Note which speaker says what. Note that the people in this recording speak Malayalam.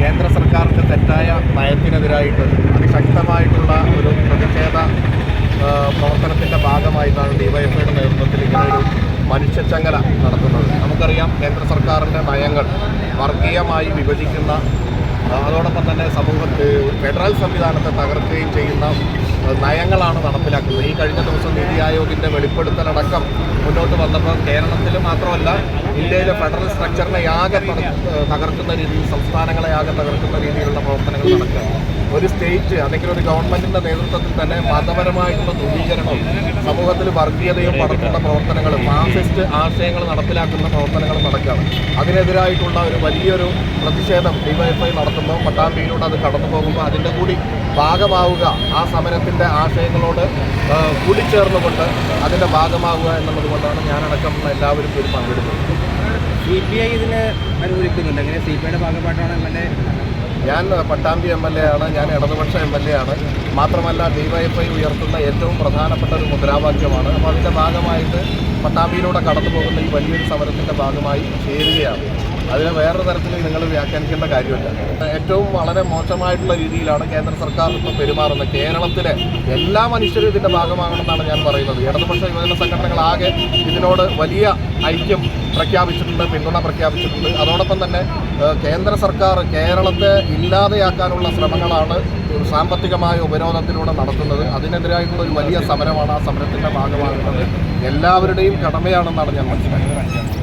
Speaker 1: കേന്ദ്ര സർക്കാരിന്റെ തെറ്റായ നയത്തിനെതിരായിട്ട് അതിശക്തമായിട്ടുള്ള ഒരു പ്രതിഷേധ പ്രവർത്തനത്തിന്റെ ഭാഗമായിട്ടാണ് ഡിവൈഎഫ്ഐയുടെ നേതൃത്വത്തിൽ ഇങ്ങനെ ഒരു മനുഷ്യച്ചങ്ങല നടത്തുന്നത്. നമുക്കറിയാം കേന്ദ്ര സർക്കാരിന്റെ നയങ്ങൾ വർഗീയമായി വിഭജിക്കുന്ന അതോടൊപ്പം തന്നെ സമൂഹത്തിൽ ഫെഡറൽ സംവിധാനത്തെ തകർക്കുകയും ചെയ്യുന്ന നയങ്ങളാണ് നടപ്പിലാക്കുന്നത്. ഈ കഴിഞ്ഞ ദിവസം നീതി ആയോഗിന്റെ വെളിപ്പെടുത്തലടക്കം മുന്നോട്ട് വന്നപ്പോൾ കേരളത്തിൽ മാത്രമല്ല ഇന്ത്യയിലെ ഫെഡറൽ സ്ട്രക്ചറിനെ ആകെ തകർക്കുന്ന രീതിയിൽ സംസ്ഥാനങ്ങളെ ആകെ തകർക്കുന്ന രീതിയിലുള്ള പ്രവർത്തനങ്ങൾ നടക്കുക ഒരു സ്റ്റേറ്റ് അല്ലെങ്കിൽ ഒരു ഗവൺമെന്റിന്റെ നേതൃത്വത്തിൽ തന്നെ മതപരമായിട്ടുള്ള ധ്രുവീകരണവും സമൂഹത്തിൽ വർഗീയതയും പടർത്തുന്ന പ്രവർത്തനങ്ങൾ ഫാസിസ്റ്റ് ആശയങ്ങൾ നടപ്പിലാക്കുന്ന പ്രവർത്തനങ്ങൾ നടക്കുകയാണ്. അതിനെതിരായിട്ടുള്ള ഒരു വലിയൊരു പ്രതിഷേധം ഡിവൈഎഫ്ഐ നടത്തുമ്പോൾ പട്ടാമ്പിയിലൂടെ അത് കടന്നു പോകുമ്പോൾ അതിന്റെ കൂടി ഭാഗമാവുക ആ സമരത്തിന്റെ ആശയങ്ങളോട് കൂടിച്ചേർന്നുകൊണ്ട് അതിന്റെ ഭാഗമാവുക എന്നുള്ളത് കൊണ്ടാണ് ഞാനടക്കമുള്ള എല്ലാവരും ഇതിൽ പങ്കെടുക്കുന്നത്.
Speaker 2: സി പി ഐ ഇതിന് അനുകൂലിക്കുന്നുണ്ട്. എങ്ങനെ സി പി ഐയുടെ ഭാഗമായിട്ടാണ് എം എൽ എ
Speaker 1: ഞാൻ പട്ടാമ്പി എം എൽ എ ആണ്. ഞാൻ ഇടതുപക്ഷ എം എൽ എ ആണ്. മാത്രമല്ല ഡിവൈഎഫ്ഐ ഉയർത്തുന്ന ഏറ്റവും പ്രധാനപ്പെട്ട ഒരു മുദ്രാവാക്യമാണ്. അപ്പോൾ അതിന്റെ ഭാഗമായിട്ട് പട്ടാമ്പിയിലൂടെ കടന്നു പോകുന്ന ഈ വലിയൊരു സമരത്തിന്റെ ഭാഗമായി ചേരുകയാണ്. അതിനെ വേറൊരു തരത്തിൽ നിങ്ങൾ വ്യാഖ്യാനിക്കേണ്ട കാര്യമില്ല. ഏറ്റവും വളരെ മോശമായിട്ടുള്ള രീതിയിലാണ് കേന്ദ്ര സർക്കാർ ഇപ്പോൾ പെരുമാറുന്നത്. കേരളത്തിലെ എല്ലാ മനുഷ്യരും ഇതിന്റെ ഭാഗമാകണമെന്നാണ് ഞാൻ പറയുന്നത്. ഇടതുപക്ഷ യുവജന സംഘടനകളാകെ ഇതിനോട് വലിയ ഐക്യം പ്രഖ്യാപിച്ചിട്ടുണ്ട് പിന്തുണ പ്രഖ്യാപിച്ചിട്ടുണ്ട്. അതോടൊപ്പം തന്നെ കേന്ദ്ര സർക്കാർ കേരളത്തെ ഇല്ലാതെയാക്കാനുള്ള ശ്രമങ്ങളാണ് സാമ്പത്തികമായ ഉപരോധത്തിലൂടെ നടത്തുന്നത്. അതിനെതിരായിട്ടുള്ള ഒരു വലിയ സമരമാണ് ആ സമരത്തിന്റെ ഭാഗമാകുന്നത്. എല്ലാവരുടെയും കടമയാണെന്നാണ് ഞാൻ മനസ്സിലാക്കുന്നത്.